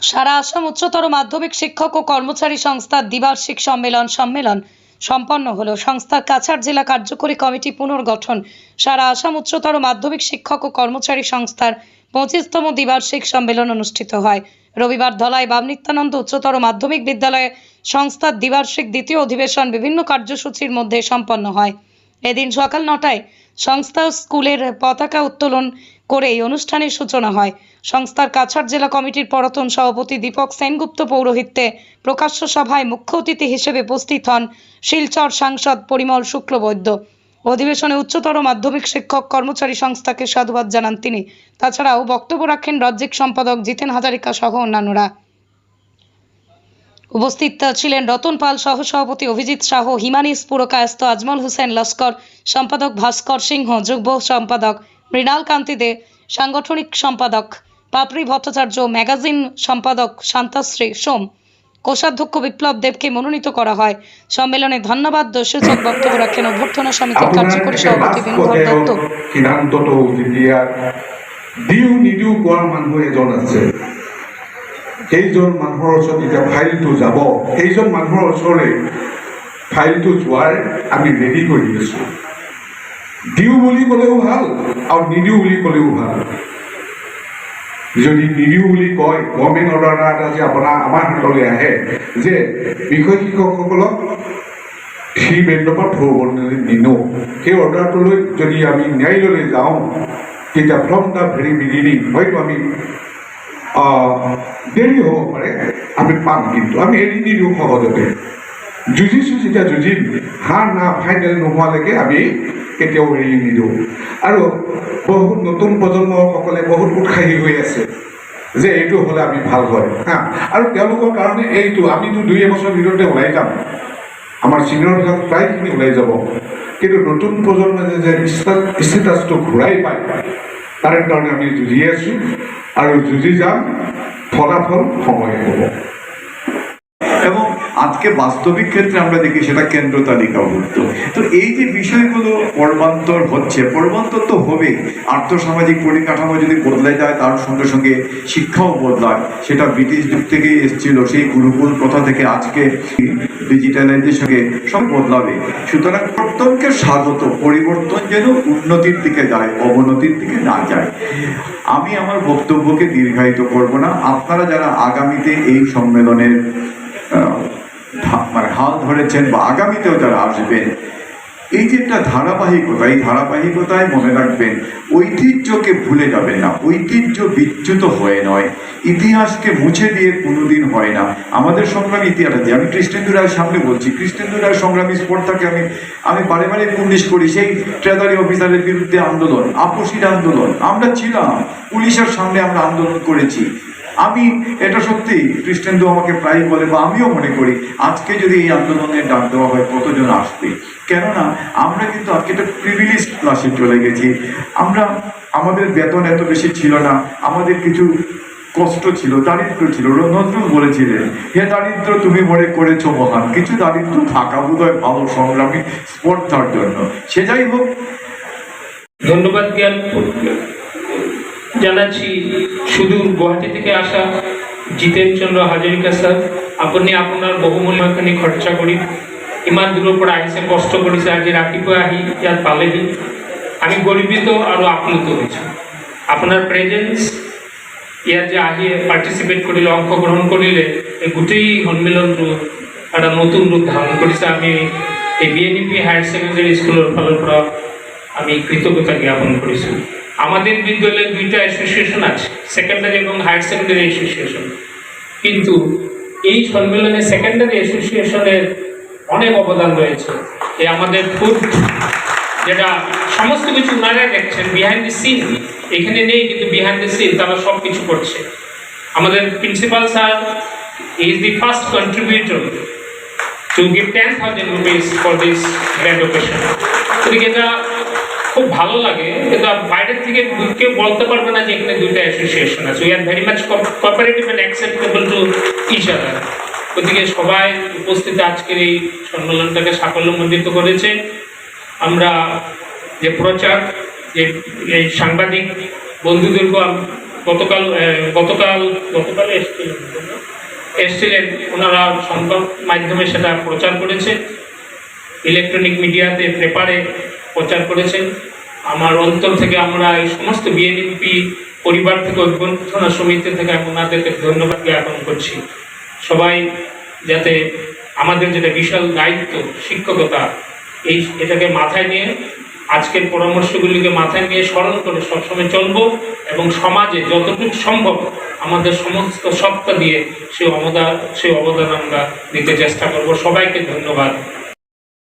সারা আসাম উচ্চতর মাধ্যমিক শিক্ষক ও কর্মচারী সংস্থার দ্বিবার্ষিক সম্মেলন সম্মেলন সম্পন্ন হলো। সংস্থার কাছাড় জেলা কার্যকরী কমিটি পুনর্গঠন। সারা আসাম উচ্চতর মাধ্যমিক শিক্ষক ও কর্মচারী সংস্থার পঁচিশতম দ্বিবার্ষিক সম্মেলন অনুষ্ঠিত হয়। রবিবার ধলাই বামনিত্যানন্দ উচ্চতর মাধ্যমিক বিদ্যালয়ে সংস্থার দ্বিবার্ষিক দ্বিতীয় অধিবেশন বিভিন্ন কার্যসূচির মধ্যে সম্পন্ন হয়। এদিন সকাল নটায় সংস্থা স্কুলের পতাকা উত্তোলন করে এই অনুষ্ঠানের সূচনা হয়। সংস্থার কাছাড় জেলা কমিটির পরতন সভাপতি দীপক সেনগুপ্ত পৌরোহিত্যে প্রকাশ্য সভায় মুখ্য অতিথি হিসেবে উপস্থিত হন শিলচর সাংসদ পরিমল শুক্লবৈদ্য। অধিবেশনে উচ্চতর মাধ্যমিক শিক্ষক কর্মচারী সংস্থাকে সাধুবাদ জানান তিনি। তাছাড়াও বক্তব্য রাখেন রাজ্যিক সম্পাদক জিতেন হাজারিকা সহ অন্যান্যরা। উপস্থিত ছিলেন রতন পাল সহ সভাপতি অভিজিৎ শাহ হিমানিস পুরকায়স্ত আজমল হোসেন লস্কর, সম্পাদক ভাস্কর সিংহ, যুগ্ম সম্পাদক মৃণাল কান্তি দে সাংগঠনিক সম্পাদক। পাপড়ি ভট্টাচার্য ম্যাগাজিন সম্পাদক শান্তাশ্রী সোম। কোষাধ্যক্ষ বিপ্লব দেবকে মনোনীত করা হয়। সম্মেলনে ধন্যবাদ সূচক বক্তব্য রাখেন অভ্যর্থনা সমিতির কার্যকৰী সভাপতি দত্ত। মানুহ এজন আছে। সেইজন মানুহৰ ওচৰত যেতিয়া ফাইলটো যাব সেইজন মানুহৰ ওচৰলৈ ফাইলটো যোৱাৰ আমি ৰেডি কৰি আছোঁ দিওঁ বুলি ক'লেও ভালো আৰু নিদিওঁ বুলি ক'লেও ভালো। যদি নিদিওঁ বুলি কয়, গভৰ্ণমেণ্ট অৰ্ডাৰ এটা যে আপোনাৰ আমাৰ হাতলৈ আহে যে বিষয় শিক্ষকসকলক থ্ৰী বেণ্ডৰ থ'বলৈ নিনো। সেই অৰ্ডাৰটোলৈ যদি আমি ন্যায়ালয়লৈ যাওঁ, তেতিয়া ফ্ৰম দ্য ভেৰি বিগিনিং হয়তো আমি দেৰি হ'ব পাৰে, আমি পাম কিন্তু। আমি এৰি নিদিওঁ সহজতে। যুঁজিছোঁ যেতিয়া যুঁজিম হাৰ না ফাইনেল নোহোৱালৈকে আমি কেতিয়াও এৰি নিদিওঁ। আৰু বহুত নতুন প্ৰজন্মসকলে বহুত উৎসাহী হৈ আছে যে এইটো হ'লে আমি ভালো হয়। হা, আৰু তেওঁলোকৰ কাৰণে এইটো, আমিতো দুই এবছৰ ভিতৰতে ওলাই যাম। আমাৰ চিনিয়ৰবিলাক প্ৰায়খিনি ওলাই যাব। কিন্তু নতুন প্ৰজন্মই যে যে ষ্টা- ষ্টেটাছটো ঘূৰাই পায়, তাৰে কাৰণে আমি যুঁজি আছোঁ। আৰু যুঁজি যাম, ফলাফল সময় হ'ব। আজকে বাস্তবিক ক্ষেত্রে আমরা দেখি সেটা কেন্দ্র তালিকাভুক্ত। তো এই যে বিষয়গুলো পর্বান্তর হচ্ছে পর্বান্তর তো হবে আর্থসামাজিক পরিকাঠামো যদি বদলে যায়, তার সঙ্গে সঙ্গে শিক্ষাও বদলায়। সেটা ব্রিটিশ যুগ থেকেই এসেছিল, সেই গুরুকুল প্রথা থেকে আজকে ডিজিটালাইজেশনে সব বদলাবে। সুতরাং পরিবর্তনকে স্বাগত, পরিবর্তন যেন উন্নতির দিকে যায়, অবনতির দিকে না যায়। আমি আমার বক্তব্যকে দীর্ঘায়িত করব না। আপনারা যারা আগামীতে এই সম্মেলনের মানে হাল ধরেছেন বা আগামীতেও যারা আসবেন। এই যে একটা ধারাবাহিকতা, এই ধারাবাহিকতায় মনে রাখবেন, ঐতিহ্যকে ভুলে যাবেন না। ঐতিহ্য বিচ্যুত হয়ে নয়। ইতিহাসকে মুছে দিয়ে কোনোদিন হয় না। আমাদের সংগ্রাম ইতিহাস আছে। আমি কৃষ্ণেন্দু রায়ের সামনে বলছি। কৃষ্ণেন্দু রায়ের সংগ্রামী স্পর্ধাকে আমি আমি বারে বারে পুলিশ করি। সেই ট্রেজারি অফিসারের বিরুদ্ধে আন্দোলন, আপসির আন্দোলন। আমরা ছিলাম। পুলিশের সামনে আমরা আন্দোলন করেছি। আমি, এটা সত্যি, কৃষ্ণেন্দু আমাকে প্রায় বলে, বা আমিও মনে করি, আজকে যদি এই আন্দোলনের ডাক দেওয়া হয়, কতজন আসবে? কেননা, আমরা কিন্তু আজকে একটা প্রিভিলেজ ক্লাসে চলে গেছি। আমরা, আমাদের বেতন এত বেশি ছিল না, আমাদের কিছু কষ্ট ছিল দারিদ্র ছিল। নজরুল বলেছিলেন, হে দারিদ্র, তুমি মনে করেছ মহান। কিছু দারিদ্র থাকা বোধহয় ভালো সংগ্রামী স্পর্ধার জন্য। সে যাই হোক। ধন্যবাদ জ্ঞান। জানাচ্ছি সুদূর গুৱাহাটী থেকে আসা জিতেন চন্দ্ৰ হাজৰিকা ছাৰ আপুনি আপোনাৰ বহুমূল্যখিনি খৰচা কৰি ইমান দূৰৰ পৰা আহিছে কষ্ট কৰিছে আজি ৰাতিপুৱা আহি ইয়াত পালেহি। আমি গৰ্বিত আৰু আপ্লুত হৈছোঁ আপোনাৰ প্ৰেজেঞ্চ ইয়াত যে আহি পাৰ্টিচিপেট কৰিলে অংশগ্ৰহণ কৰিলে এই গোটেই সন্মিলনটো এটা নতুন ৰূপ ধাৰণ কৰিছে আমি এই B N E P higher secondary স্কুলৰ ফালৰ পৰা আমি কৃতজ্ঞতা জ্ঞাপন কৰিছোঁ আমাদের বিদ্যালয়ে দুইটা অ্যাসোসিয়েশন আছে সেকেন্ডারি এবং হায়ার সেকেন্ডারি অ্যাসোসিয়েশন কিন্তু এই সম্মেলনে সেকেন্ডারি অ্যাসোসিয়েশনের অনেক অবদান রয়েছে। এই আমাদের ফুড যেটা সমস্ত কিছু ওনারা দেখছেন বিহাইন্ড দ্য সিন এখানে নেই কিন্তু বিহাইন্ড দ্য সিন তারা সব কিছু করছে। আমাদের principal sir is the first contributor to give ten thousand rupees for this grand occasion এটা খুব ভালো লাগে। কিন্তু বাইরের থেকে কেউ বলতে পারবে না যে এখানে দুইটা অ্যাসোসিয়েশন আছে। We are very much cooperative and acceptable to each other ওদিকে সবাই উপস্থিত আজকের এই সম্মেলনটাকে সাফল্যমণ্ডিত করেছে। আমরা যে প্রচার, যে এই সাংবাদিক বন্ধুদেরকে গতকাল গতকাল গতকাল এসেছিলেন এসেছিলেন, ওনারা সংবাদ মাধ্যমে সেটা প্রচার করেছে। ইলেকট্রনিক মিডিয়াতে পেপারে প্রচার করেছেন। আমার অন্তর থেকে আমরা এই সমস্ত বিএনপি পরিবার থেকে, অভ্যর্থনা সমিতি থেকে ওনাদেরকে ধন্যবাদ জ্ঞাপন করছি। সবাই যাতে আমাদের যেটা বিশাল দায়িত্ব, শিক্ষকতা, এই এটাকে মাথায় নিয়ে, আজকের পরামর্শগুলিকে মাথায় নিয়ে স্মরণ করে সবসময় চলব এবং সমাজে যতটুকু সম্ভব আমাদের সমস্ত সত্তা দিয়ে সেই অবদান সেই অবদান আমরা দিতে চেষ্টা করব। সবাইকে ধন্যবাদ।